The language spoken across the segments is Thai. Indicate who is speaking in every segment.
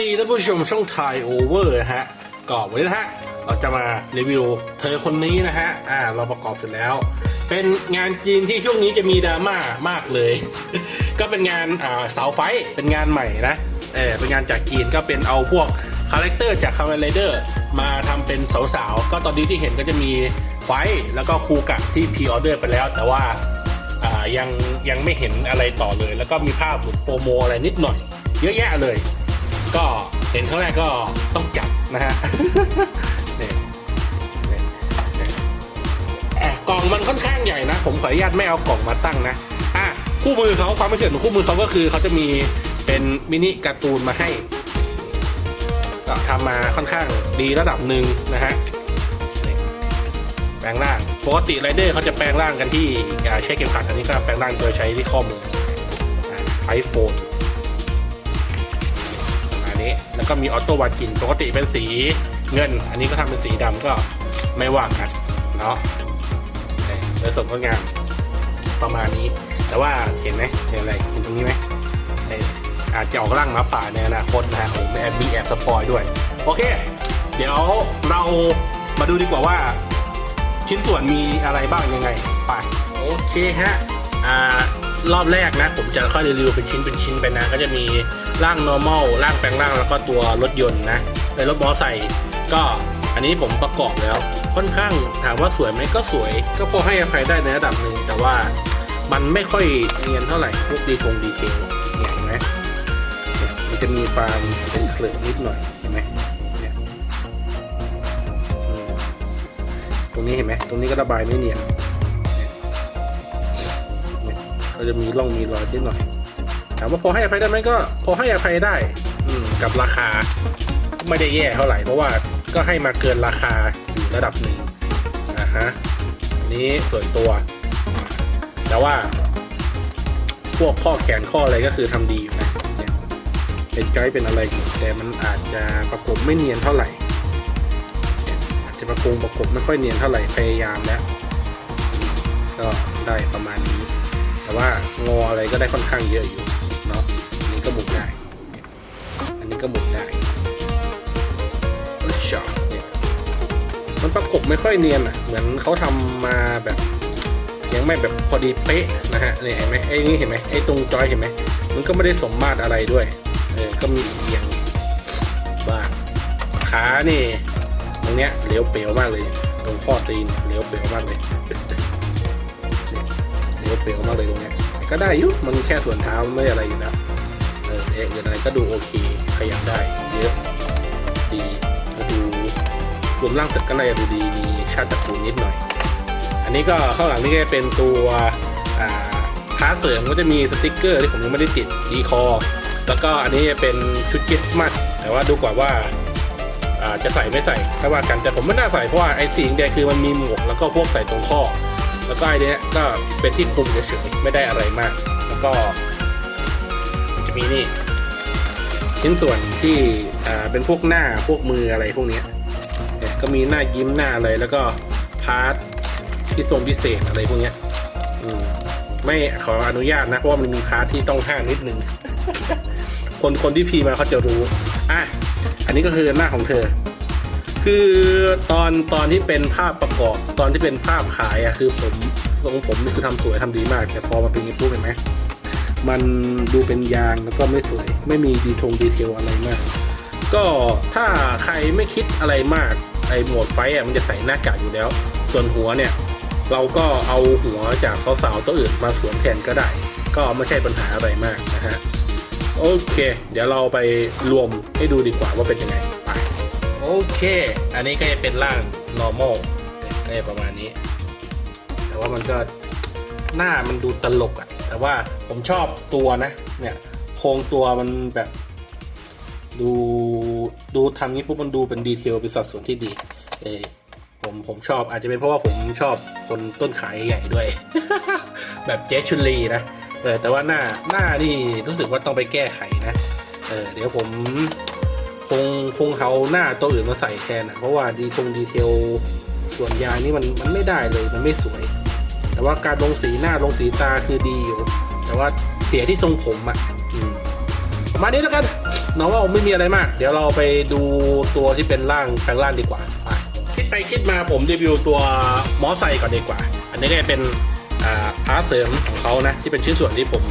Speaker 1: ดีท่านผู้ชมช่องไทยโอเวอร์นะฮะก่อนวันนี้นะฮะ เราจะมารีวิวเธอคนนี้นะฮะ อ่า เราประกอบเสร็จแล้ว เป็นงานจีนที่ช่วงนี้จะมีดราม่ามากเลย ก็เป็นงานอ่าเสาไฟ เป็นงานใหม่นะ เออเป็นงานจากจีนก็เป็นเอาพวกคาแรคเตอร์จากคา m ม n ไรเดอร์มาทำเป็นสาวๆ ก็ตอนนี้ที่เห็นก็จะมีไฟแล้วก็คูกะที่พรีออเดอร์ไปแล้ว แต่ว่าอ่ายังยังไม่เห็นอะไรต่อเลย แล้วก็มีภาพหลุดโปรโมอะไรนิดหน่อย เยอะแยะเลย ก็เห็นครั้งแรกก็ต้องจับนะฮะเนี่ยเนี่ยเนี่ยอะกล่องมันค่อนข้างใหญ่นะ ผมขออนุญาตไม่เอากล่องมาตั้งนะอะคู่มือเขาความพิเศษของคู่มือเขาก็คือเขาจะมีเป็นมินิการ์ตูนมาให้ก็ทำมาค่อนข้างดีระดับหนึ่งนะฮะแปลงร่างปกติไรเดอร์เขาจะแปลงร่างกันที่ใช้เข็มขัดอันนี้ก็แปลงร่างโดยใช้ที่ข้อมือไอโฟน แล้วก็มีออโต้วากินปกติเป็นสีเงิน อันนี้ก็ทำเป็นสีดำก็ไม่ว่ากันเนาะโดยส่วนงดงามประมาณนี้ แต่ว่าเห็นไหมเห็นอะไรเห็นตรงนี้ไหมไอ้อาจจะออกร่างหมาป่าในอนาคตนะฮะผมแอบมีแอบสปอยด้วย โอเค เดี๋ยวเรามาดูดีกว่าว่า ชิ้นส่วนมีอะไรบ้างยังไง ไป โอเคฮะ อ่า รอบแรกนะ ผมจะค่อยรีวิวเป็นชิ้นเป็นชิ้นไปนะ ก็จะมีร่าง normal ร่างแปลงร่างแล้วก็ตัวรถยนต์นะในรถมอไซค์ก็อันนี้ผมประกอบแล้ว ค่อนข้างถามว่าสวยไหมก็สวย ก็พอให้อภัยได้ในระดับหนึ่งแต่ว่ามันไม่ค่อยเนียนเท่าไหร่พวกดีทงดีเทลเนี่ยเห็นไหมเนี่ยมันจะมีความเป็นเกลือนิดหน่อยเห็นไหมเนี่ยตรงนี้เห็นไหมตรงนี้ก็ระบายไม่เนียน ก็จะมีร่องมีรอยนิดหน่อยถามว่าพอให้อภัยได้ไหมก็ พอให้อภัยได้ อืกับราคา ไม่ได้แย่เท่าไหร่เพราะว่าก็ให้มาเกินราคาอยู่ระดับหนึ่งนะฮะอันนี้ส่วนตัว แต่ว่า พวกข้อแขนข้ออะไรก็คือทำดีอยู่นะเนี่ยเป็นไกด์เป็นอะไรอยู่แต่มันอาจจะประกบไม่เนียนเท่าไหร่อาจจะประกงประกบไม่ค่อยเนียนเท่าไหร่พยายามแล้วก็ได้ประมาณนี้ แต่ว่างออะไรก็ได้ค่อนข้างเยอะอยู่เนาะอันนี้ก็หมุนได้ อันนี้ก็หมุนได้อุ๊ยชาเนี่ยมันประกบไม่ค่อยเนียนอะ เหมือนเขาทำมาแบบ ยังไม่แบบพอดีเป๊ะนะฮะเนี่ยเห็นไหมไอ้นี่เห็นไหมไอ้ตรงจอยเห็นไหมมันก็ไม่ได้สมมาตรอะไรด้วยเออก็มีเอียงบ้างขานี่ตรงเนี้ยเลี้ยวเปลวมากเลย ตรงข้อตีนเลี้ยวเปลวมากเลย เลี้ยวเปลวมากเลยตรงเนี้ยก็ได้ยุมันแค่ส่วนเท้าไม่อะไรอยู่แล้วเออเอ๊ะอย่างไรก็ดูโอเคขยับได้เยอะดีดูรวมร่างเสร็จก็น่าจะดูดีมีชาติตะกูลนิดหน่อย อันนี้ก็ข้างหลังนี่ก็เป็นตัวอ่าพาร์ทเสริมก็จะมีสติกเกอร์ที่ผมยังไม่ได้ติดดีคอแล้วก็อันนี้จะเป็นชุดคริสต์มาสแต่ว่าดูก่อนว่าอ่าจะใส่ไม่ใส่ถ้าว่ากันแต่ผมไม่น่าใส่เพราะว่าไอ้สีแดงคือมันมีหมวกแล้วก็พวกใส่ตรงข้อ แล้วก็ไอ้เนี้ยก็เป็นที่คุมเฉยๆไม่ได้อะไรมาก แล้วก็จะมีนี่ชิ้นส่วนที่อ่าเป็นพวกหน้าพวกมืออะไรพวกเนี้ยก็มีหน้ายิ้มหน้าอะไรแล้วก็พาร์ทที่ทรงพิเศษอะไรพวกเนี้ยไม่ขออนุญาตนะเพราะว่ามันมีพาร์ทที่ต้องห้ามนิดนึง คนคนที่พีมาเขาจะรู้อะอันนี้ก็คือหน้าของเธอ คือตอนตอนที่เป็นภาพประกอบตอนที่เป็นภาพขายอะคือผมทรงผมนี่คือทำสวยทำดีมาก แต่พอมาเป็นนี้ปุ๊บเห็นไหมมันดูเป็นยางแล้วก็ไม่สวย ไม่มีดีทงดีเทลอะไรมาก ก็ถ้าใครไม่คิดอะไรมากไอหมดไฟอะมันจะใส่หน้ากากอยู่แล้ว ส่วนหัวเนี่ย เราก็เอาหัวจากสาวๆตัวอื่นมาสวมแทนก็ได้ ก็ไม่ใช่ปัญหาอะไรมากนะฮะโอเค เดี๋ยวเราไปรวมให้ดูดีกว่าว่าเป็นยังไง โอเค อันนี้ก็จะเป็นร่าง normal ก็จะประมาณนี้ แต่ว่ามันก็หน้ามันดูตลกอะ่ะ แต่ว่าผมชอบตัวนะ เนี่ยโครงตัวมันแบบ ดูดูทำนี้ปุ๊บมันดูเป็นดีเทลเป็นสัดส่วนที่ดี เออผมผมชอบอาจจะเป็นเพราะว่าผมชอบคนต้นขาใหญ่ด้วย แบบเจสชุนลีนะเออแต่ว่าหน้าหน้านี่รู้สึกว่าต้องไปแก้ไขนะ เออเดี๋ยวผม คงคงเอาหน้าตัวอื่นมาใส่แทนนะเพราะว่าดีทงดีเทลส่วนยางนี่มันมันไม่ได้เลยมันไม่สวย แต่ว่าการลงสีหน้าลงสีตาคือดีอยู่ แต่ว่าเสียที่ทรงผมอะมประมาณนี้แล้วกัน normal ไม่มีอะไรมาก เดี๋ยวเราไปดูตัวที่เป็นร่างแปลงร่างดีกว่าไปคิดไปคิดมาผมรีวิวตัวมอไซค์ก่อนดีกว่า อันนี้ก็เป็นอ่าพาร์ทเสริมของเขานะที่เป็นชิ้นส่วนที่ผม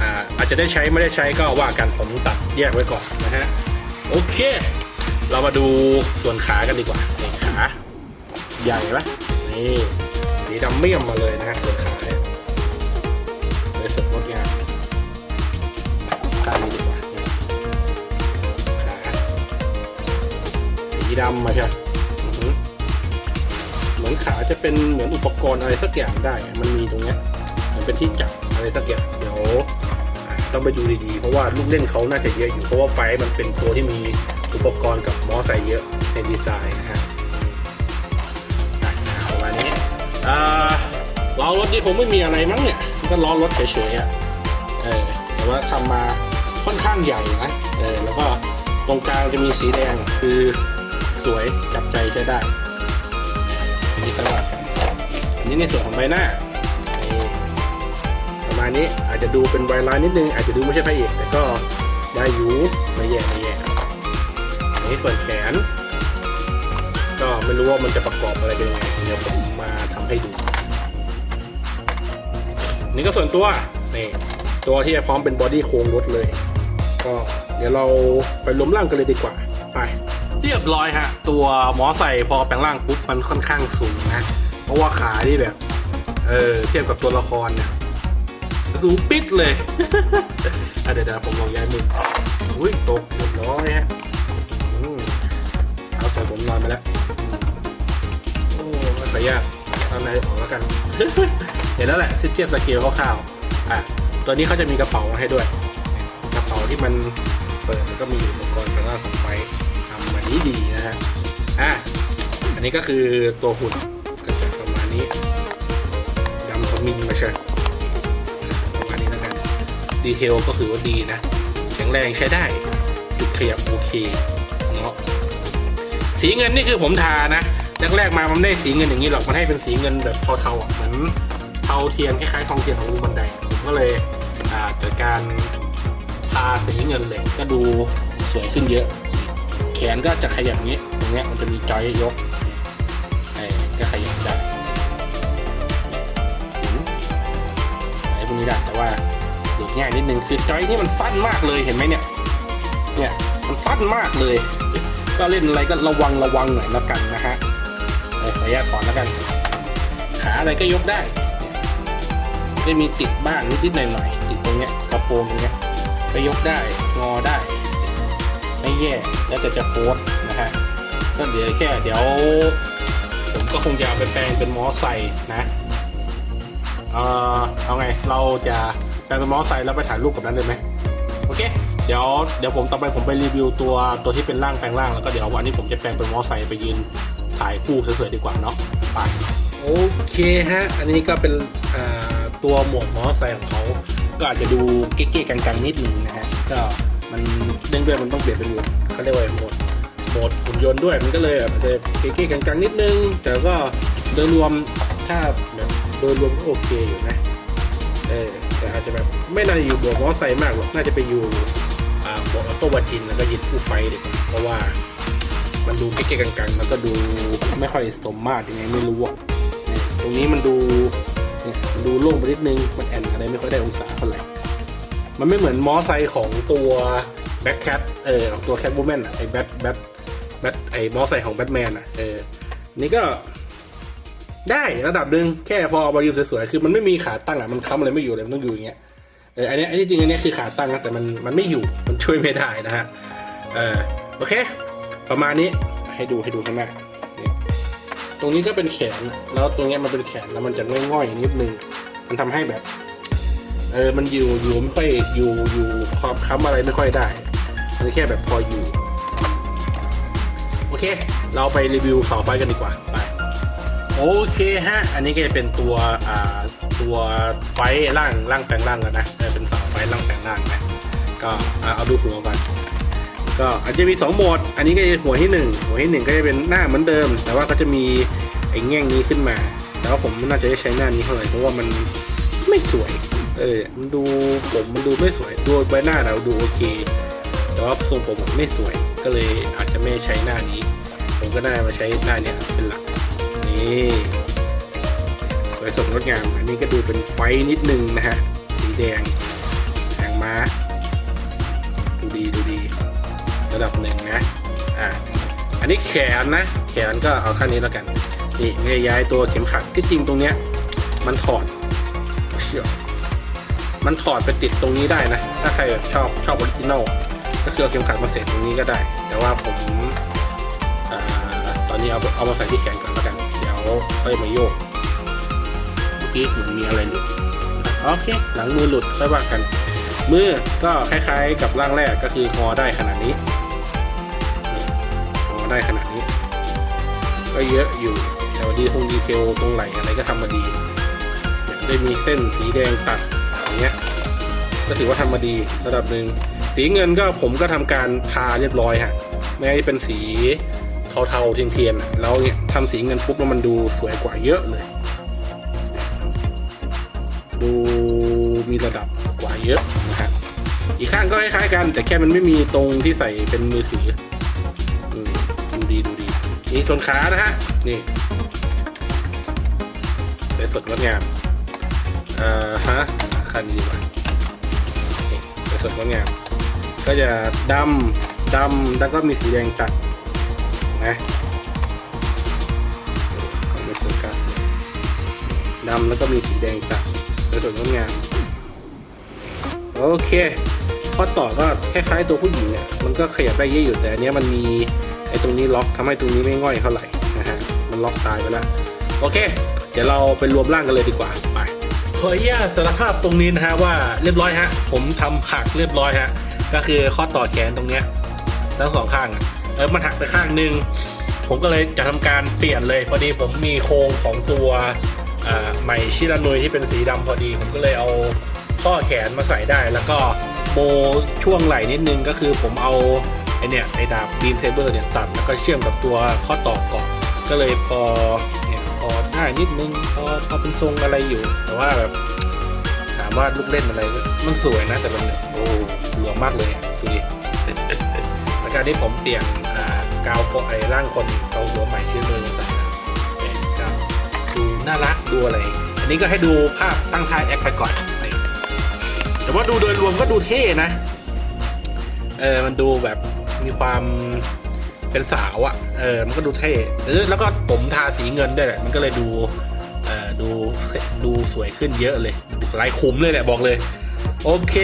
Speaker 1: อ่าอาจจะได้ใช้ไม่ได้ใช้ก็ว่ากันผมตัดแยกไว้ก่อนนะฮะ โอเค เรามาดูส่วนขากันดีกว่าขาใหญ่ปะนี่สีดำเมี่ยมมาเลยนะฮะส่วนขาเนี่ยเลยสดงดงามข้างนี้ดีกว่าขาสีดำมาใช่เหมือนขาจะเป็นเหมือนอุปกรณ์อะไรสักอย่างได้ มันมีตรงเนี้ยมันเป็นที่จับอะไรสักอย่างเดี๋ยว ต้องไปดูดีๆ เพราะว่าลูกเล่นเขาน่าจะเยอะอยู่เพราะว่าไฟมันเป็นตัวที่มีอุปกรณ์กับมอไซค์เยอะในดีไซน์นะฮะประมาณนี้อ่าล้อรถนี่คงไม่มีอะไรมั้งเนี่ยก็ล้อรถเฉยๆอะเออแต่ว่าทำมาค่อนข้างใหญ่นะเออแล้วก็ตรงกลางจะมีสีแดงคือสวยจับใจใช้ได้นี่ก็ว่าอันนี้ในส่วนของใบหน้า มาณนี้อาจจะดูเป็นไวรัลนิดนึง อาจจะดูไม่ใช่พระเอกแต่ก็ได้อยู่ไม่แย่ไม่แย่อันนี้ส่วนแขน ก็ไม่รู้ว่ามันจะประกอบอะไรเป็นยังไงเดี๋ยวผมมาทำให้ดู นี่ก็ส่วนตัวนี่ตัวที่จะพร้อมเป็นบอดี้โครงรถเลย ก็เดี๋ยวเราไปล้มร่างกันเลยดีกว่าไปเรียบร้อยฮะ ตัวหมอใส่พอแปลงร่างปุ๊บมันค่อนข้างสูงนะ เพราะว่าขาที่แบบ เออเทียบกับตัวละครเนี่ย สูงปิดเลยอะเดี๋ยวผมลองย้ายมืออุ้ยตกเรียบร้อยฮะเอาใส่ผมนอนมาแล้ว โอ้ไม่ค่อยากทำในออกแล้วกัน เห็นแล้วแหละซิเทียบสเกลคร่าวๆอะตัวนี้เขาจะมีกระเป๋าให้ด้วย กระเป๋าที่มันเปิดมันก็มีอุปกรณ์ทางด้านของไฟทำมาดีดีนะฮะ อะ อันนี้ก็คือตัวหุ่นก็จะประมาณนี้ดำขมินมาใช่ ดีเทลก็คือว่าดีนะ แข็งแรงใช้ได้ จุดขยับโอเคเนาะสีเงินนี่คือผมทานะแรกๆมามันไม่ได้สีเงินอย่างนี้หรอกมันให้เป็นสีเงินแบบเทาๆอะเหมือนเทาเทียนคล้ายๆทองเทียนของลุงบันไดผมก็เลยอ่าจัดการทาสีเงินเลยก็ดูสวยขึ้นเยอะ แขนก็จะขยับงนี้ตรงเนี้ยมันจะมีจอยยกไอ้ก็ขยับได้ไอ้พวกนี้ได้แต่ว่า ง่ายนิดนึงคือจอยนี่มันฟันมากเลยเห็นไหมเนี่ย เนี่ยมันฟันมากเลย ก็เล่นอะไรก็ระวังระวังหน่อยแล้วกันนะฮะเออขออนุญาตถอนแล้วกัน ขาอะไรก็ยกได้เนี่ยจะมีติดบ้างนิดๆหน่อยๆติดตรงเนี้ยกระโปรงตรงเนี้ยก็ยกได้งอได้ ไม่แย่แล้วแต่จะโพสต์นะฮะก็เดี๋ยวแค่เดี๋ยว ผมก็คงจะเอาไปแปลงเป็นมอไซค์นะเอ่อเอาไงเราจะ แปลงมอไซค์แล้วไปถ่ายรูปกับนั้นเลยไหมโอเค เดี๋ยวเดี๋ยวผมต่อไปผมไปรีวิวตัวตัวที่เป็นร่างแปลงร่างแล้วก็เดี๋ยววันนี้ผมจะแปลงเป็นมอไซค์ไปยืนถ่ายคู่สวยๆดีกว่าเนาะไปโอเคฮะ อันนี้ก็เป็นตัวหมวดมอไซค์ของเขาก็อาจจะดูเก๊ๆกังๆนิดหนึ่งนะฮะก็มันเนื่องด้วยมันต้องเปลี่ยนเป็นหมวดเขาเรียกว่าหมดโหมดหุ่นยนต์ด้วยมันก็เลยแบบจะเก๊ๆกังๆนิดนึง แต่ก็โดยรวมถ้าแบบโดยรวมก็โอเคอยู่นะเออ แต่อาจจะแบบไม่น่าจะอยู่บวกมอไซค์มากหรอกน่าจะไปอยู่บวกออโต้วาจินแล้วก็ยินผู้ไฟเดีกว่าเพราะว่ามันดูเก๊ๆกังๆแล้วก็ดูไม่ค่อยสมมาตรยังไงไม่รู้อะเนี่ยตรงนี้มันดูเนี่ยมันดูโล่งไปนิดนึง มันแอนอะไรไม่ค่อยได้องศาเท่าไหร่ มันไม่เหมือนมอไซค์ของตัวแบ็คแคทเออของตัวแคทบูแมนอะไอแบทแบทแบทไอมอไซค์ของแบทแมนอะเออนี่ก็ ได้ระดับหนึ่งแค่พอเอามายืนสวยๆคือมันไม่มีขาตั้งอะมันค้ำอะไรไม่อยู่เลยมันต้องอยู่อย่างเงี้ยเอออันเนี้ยอันนี้จริงอันเนี้ยคือขาตั้งนะแต่มันมันไม่อยู่มันช่วยไม่ได้นะฮะเออโอเค ประมาณนี้ให้ดูให้ดูข้างหน้าตรงนี้ก็เป็นแขนแล้วตรงเนี้ยมันเป็นแขนแล้วมันจะง่อยๆนิดนึงมันทำให้แบบ เออมันอยู่อยู่ไม่ค่อยอยู่อยู่ความค้ำอะไรไม่ค่อยได้มันแค่แบบพออยู่ โอเค เราไปรีวิวเสาไฟกันดีกว่าไป โอเคฮะ อันนี้ก็จะเป็นตัวอ่าตัวไฟร่างร่างแปลงร่างกันนะเออเป็นเสาไฟร่างแปลงร่างนะก็เอาดูหัวก่อนก็อาจจะมีสองโหมด อันนี้ก็จะหัวที่หนึ่งหัวที่หนึ่งก็จะเป็นหน้าเหมือนเดิม แต่ว่าก็จะมีไอ้แง่งนี้ขึ้นมา แต่ว่าผมน่าจะได้ใช้หน้านี้เท่าไหร่เพราะว่ามันไม่สวย เออมันดูผมมันดูไม่สวยดูใบหน้าเราดูโอเค แต่ว่าทรงผมไม่สวย ก็เลยอาจจะไม่ใช้หน้านี้ ผมก็ได้มาใช้หน้าเนี้ยเป็นหลัก นี่สวยสดงดงาม อันนี้ก็ดูเป็นไฟนิดนึงนะฮะ สีแดงแดงม้า ดูดีดูดี ระดับหนึ่งนะ อะ อันนี้แขนนะ แขนก็เอาข้านี้แล้วกัน นี่เนี่ยย้ายตัวเข็มขัดที่จริงตรงเนี้ย มันถอดเชี่ยวมันถอดไปติดตรงนี้ได้นะ ถ้าใครแบบชอบชอบออริจินอลก็คือเอาเข็มขัดมาเสร็จตรงนี้ก็ได้ แต่ว่าผมอาตอนนี้เอาเอามาใส่ที่แขนก่อนแล้วกัน เดี๋ยวค่อยมาโยกเมื่อกี้มือนมีอะไรหลุดโอเค หลังมือหลุดค่อยว่ากัน มือก็คล้ายๆ กับร่างแรกก็คือฮอได้ขนาดนี้นี่ฮอได้ขนาดนี้ ก็เยอะอยู่แต่ว่าดีคงดีเทลตรงไหลอะไรก็ทำมาดีได้มีเส้นสีแดงตัดอย่างเงี้ยก็ถือว่าทำมาดีระดับหนึ่งสีเงินก็ผมก็ทำการทาเรียบร้อยฮะไม่ให้เป็นสี เทาๆเทียนๆแล้วเนี่ยทำสีเงินปุ๊บแล้วมันดูสวยกว่าเยอะเลย ดูมีระดับกว่าเยอะนะฮะอีกข้างก็คล้ายๆกัน แต่แค่มันไม่มีตรงที่ใส่เป็นมือถือดูดีดูดีนี่ส่วนขานะฮะนี่สวยสดงดงามเอ่อฮะคันนี้ดีกว่านี่สวยสดงดงามก็จะดำดำแล้วก็มีสีแดงตัด นะก็ไม่สวกันดำแล้วก็มีสีแดงตัดสวยสดงดงามโอเคข้อต่อก็คล้ายๆตัวผู้หญิงเนี่ยมันก็ขยับได้เยอะอยู่แต่อันเนี้ยมันมีไอ้ตรงนี้ล็อกทำให้ตรงนี้ไม่ง่อยเท่าไหร่นะฮะมันล็อกตายไปแล้วโอเค เดี๋ยวเราไปรวมร่างกันเลยดีกว่าไปขออนุญาตสารภาพตรงนี้นะฮะว่าเรียบร้อยฮะ ผมทำหักเรียบร้อยฮะ ก็คือข้อต่อแขนตรงเนี้ยทั้งสองข้างอะ เออมันหักไปข้างหนึ่งผมก็เลยจะทำการเปลี่ยนเลย พอดีผมมีโครงของตัวใหม่ชิรานุยที่เป็นสีดำพอดี ผมก็เลยเอาข้อแขนมาใส่ได้ แล้วก็โมช่วงไหล่นิดนึงก็คือผมเอาไอเนี่ยไอดาบบีมเซเบอร์เนี่ยตัดแล้วก็เชื่อมกับตัวข้อต่อก่อนก็เลยพอเนี่ยพอได้นิดนึงพอพอเป็นทรงอะไรอยู่ แต่ว่าแบบถามว่าลูกเล่นอะไรมันสวยนะแต่มันโอ้หลวมมากเลยดูดิ การที่ผมเปลี่ยนกาวโฟไอร่างคนเกาหัวใหม่ชื่อมือใส่นะเนี่ยก็ดูน่ารักดูอะไร อันนี้ก็ให้ดูภาพตั้งท้ายแอคไปก่อนแต่ว่าดูโดยรวมก็ดูเท่นะ เออมันดูแบบมีความเป็นสาวอะ่ะ เออ มันก็ดูเท่เออแล้วก็ผมทาสีเงินด้วยแหละ มันก็เลยดู เออดู ดูสวยขึ้นเยอะเลยลายคุ้มเลยแหละบอกเลย โอเค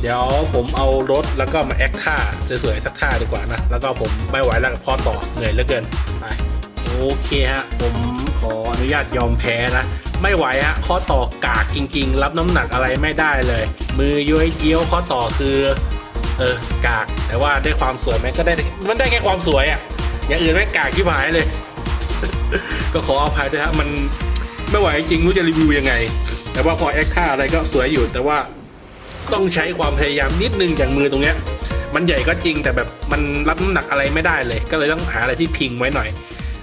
Speaker 1: เดี๋ยวผมเอารถแล้วก็มาแอคท่าสวยๆสักท่าดีกว่านะ แล้วก็ผมไม่ไหวแล้วกับพ่อต่อเหนื่อยเหลือเกินไปโอเคฮะ ผมขออนุญาตยอมแพ้นะ ไม่ไหวฮะข้อต่อกากจริง ๆ รับน้ำหนักอะไรไม่ได้เลย มือย้อยเยี้ยวข้อต่อคือเออกาก แต่ว่าได้ความสวยไหมก็ได้มันได้แค่ความสวยอะ่ะอย่างอื่นไม่กากที่หายเลย ก็ขออภัยด้วยฮะมันไม่ไหวจริงรู้จะรีวิวยังไง แต่ว่าพอแอคท่าอะไรก็สวยอยู่แต่ว่า ต้องใช้ความพยายามนิดนึงอย่างมือตรงเนี้ย มันใหญ่ก็จริงแต่แบบมันรับน้ำหนักอะไรไม่ได้เลย ก็เลยต้องหาอะไรที่พิงไว้หน่อย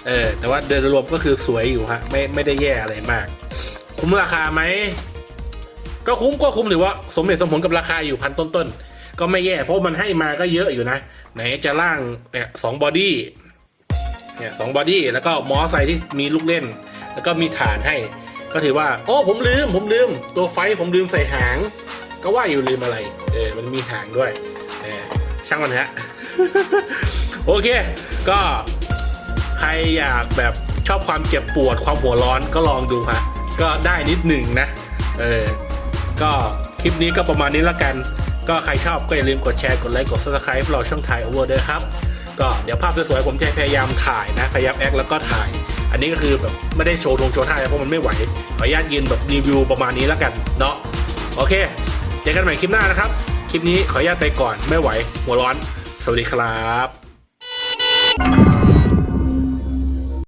Speaker 1: เออ แต่ว่าโดยรวมก็คือสวยอยู่ฮะ ไม่ไม่ได้แย่อะไรมาก คุ้มราคาไหม ก็คุ้มก็คุ้มหรือว่าสมเหตุสมผลกับราคาอยู่พันต้นๆ ก็ไม่แย่ เพราะมันให้มาก็เยอะอยู่นะ ไหนจะล่างเนี่ยสองบอดี้เนี่ยสองบอดี้แล้วก็มอไซค์ที่มีลูกเล่น แล้วก็มีฐานให้ ก็ถือว่า โอ้ผมลืม ผมลืม ตัวไฟผมลืมใส่หาง ก็ว่าอยู่ลืมอะไร เออ มันมีหางด้วย เออ ช่างมันฮะ โอเค ก็ใครอยากแบบชอบความเจ็บปวดความหัวร้อนก็ลองดูฮะ ก็ได้นิดหนึ่งนะ เออ ก็คลิปนี้ก็ประมาณนี้แล้วกัน ก็ใครชอบก็อย่าลืมกดแชร์ กดไลค์ กด subscribe เราช่องถ่ายโอเวอร์ด้วยครับ ก็เดี๋ยวภาพสวยๆผมจะพยายามถ่ายนะ พยายามแอคแล้วก็ถ่าย อันนี้ก็คือแบบไม่ได้โชว์ทงโชว์ท่าเพราะมันไม่ไหว ขออนุญาตยืนแบบรีวิวประมาณนี้แล้วกันเนาะ โอเค เจอกันใหม่คลิปหน้านะครับ คลิปนี้ขออนุญาตไปก่อนไม่ไหว หัวร้อน สวัสดีครับ